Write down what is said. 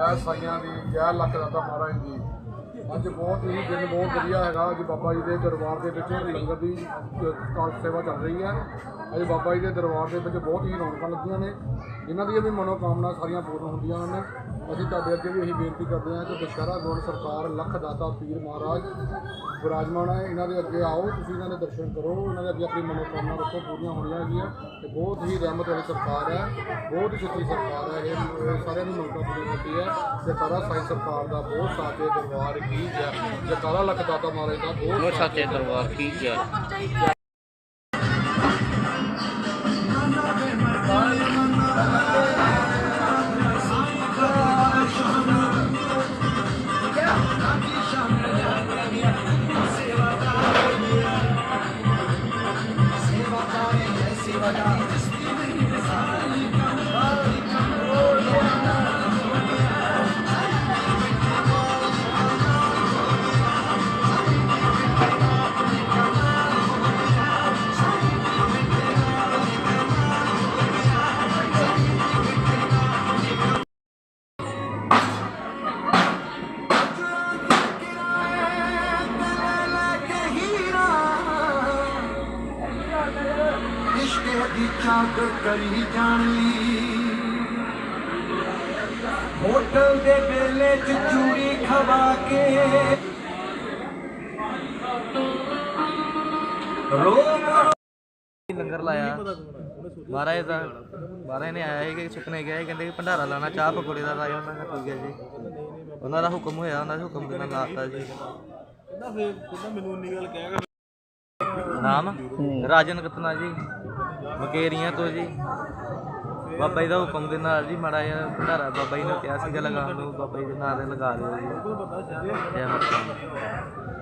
ਜੈ ਸਾਈਆਂ ਦੀ ਜੈ ਲੱਖ ਦਾਤਾ ਮਹਾਰਾਜ ਦੀ ਅੱਜ ਬਹੁਤ ਹੀ ਦਿਨ ਬਹੁਤ ਵਧੀਆ ਹੈਗਾ। ਅੱਜ ਬਾਬਾ ਜੀ ਦੇ ਦਰਬਾਰ ਦੇ ਵਿੱਚ ਲੰਗਰ ਦੀ ਕਾਲ ਸੇਵਾ ਚੱਲ ਰਹੀ ਹੈ। ਅੱਜ ਬਾਬਾ ਜੀ ਦੇ ਦਰਬਾਰ ਦੇ ਵਿੱਚ ਬਹੁਤ ਹੀ ਰੌਣਕਾਂ ਲੱਗੀਆਂ ਨੇ। ਇਹਨਾਂ ਦੀਆਂ ਵੀ ਮਨੋਕਾਮਨਾ ਸਾਰੀਆਂ ਪੂਰਨ ਹੁੰਦੀਆਂ ਹਨ। ਅਸੀਂ ਤੁਹਾਡੇ ਅੱਗੇ ਵੀ ਇਹੀ ਬੇਨਤੀ ਕਰਦੇ ਹਾਂ ਕਿ ਦੁਸ਼ਹਿਰਾ ਗੁਣ ਸਰਕਾਰ ਲੱਖ ਦਾਤਾ ਪੀਰ ਮਹਾਰਾਜ ਵਿਰਾਜਮਾਨ ਹੈ। ਇਹਨਾਂ ਦੇ ਅੱਗੇ ਆਓ, ਤੁਸੀਂ ਇਹਨਾਂ ਦੇ ਦਰਸ਼ਨ ਕਰੋ। ਇਹਨਾਂ ਦੇ ਅੱਗੇ ਆਪਣੀ ਮਨੋਕਾਮਨਾ ਰੱਖੋ, ਪੂਰੀਆਂ ਹੋਣੀਆਂ ਹੈਗੀਆਂ। ਤੇ ਬਹੁਤ ਹੀ ਰਹਿਮਤ ਵਾਲੀ ਸਰਕਾਰ ਹੈ। ਬਹੁਤ ਹੀ ਸੱਚੀ ਸਰਕਾਰ ਹੈ। ਇਹ ਸਾਰਿਆਂ ਦੀ ਮਨੋਕਾਮਨਾ ਪੂਰੀ ਕਰਦੀ ਹੈ। ਜਕਾਰਾ ਸਾਈ ਸਰਕਾਰ ਦਾ ਬਹੁਤ ਸਾਚੇ ਦਰਬਾਰ ਕੀ ਜੈ ਜਕਾਰਾ ਲੱਖ ਦਾਤਾ ਮਹਾਰਾਜ ਦਾ ਉਹ ਸੱਚੇ ਦਰਬਾਰ ਕੀ ਜੈ ਇਸ਼ਕ ਦੀ ਚਾਕ ਕਰੀ ਜਾਣ ਲਈ। ਹੋਟਲ ਦੇ ਵੇਲੇ ਚ ਚੂੜੀ ਖਵਾ ਕੇ ਰੋਮ ਲੰਗਰ ਲਾਇਆ? ਮਹਾਰਾਜ ਦਾ ਮਹਾਰਾਜ ਨੇ ਆਇਆ ਸੀ ਕਿ ਸੁਪਨੇ ਗਿਆ ਸੀ, ਕਹਿੰਦੇ ਕਿ ਭੰਡਾਰਾ ਲਾਣਾ ਚਾਹ ਪਕੌੜੇ ਦਾ ਲਾਇਆ ਉਹਨਾਂ ਨੇ ਠੀਕ ਹੈ ਜੀ। ਉਹਨਾਂ ਦਾ ਹੁਕਮ ਹੋਇਆ ਉਹਨਾਂ ਦੇ ਹੁਕਮ ਦੇ ਨਾਲ ਲਾਤਾ ਜੀ। ਨਾਮ? ਰਾਜਨ ਕਤਨਾ ਜੀ। ਮਕੇਰੀਆਂ ਤੋਂ ਜੀ। ਬਾਬਾ ਜੀ ਦਾ ਹੁਕਮ ਦੇ ਨਾਲ ਜੀ ਮਾੜਾ ਜਿਹਾ ਭੰਡਾਰਾ ਬਾਬਾ ਜੀ ਨੇ ਕਿਹਾ ਸੀਗਾ ਲਗਾਉਣ ਨੂੰ, ਬਾਬਾ ਜੀ ਦੇ ਨਾਂ ਤੇ ਲਗਾ ਦਿਓ ਜੀ। ਜੈ ਮਾਤਾ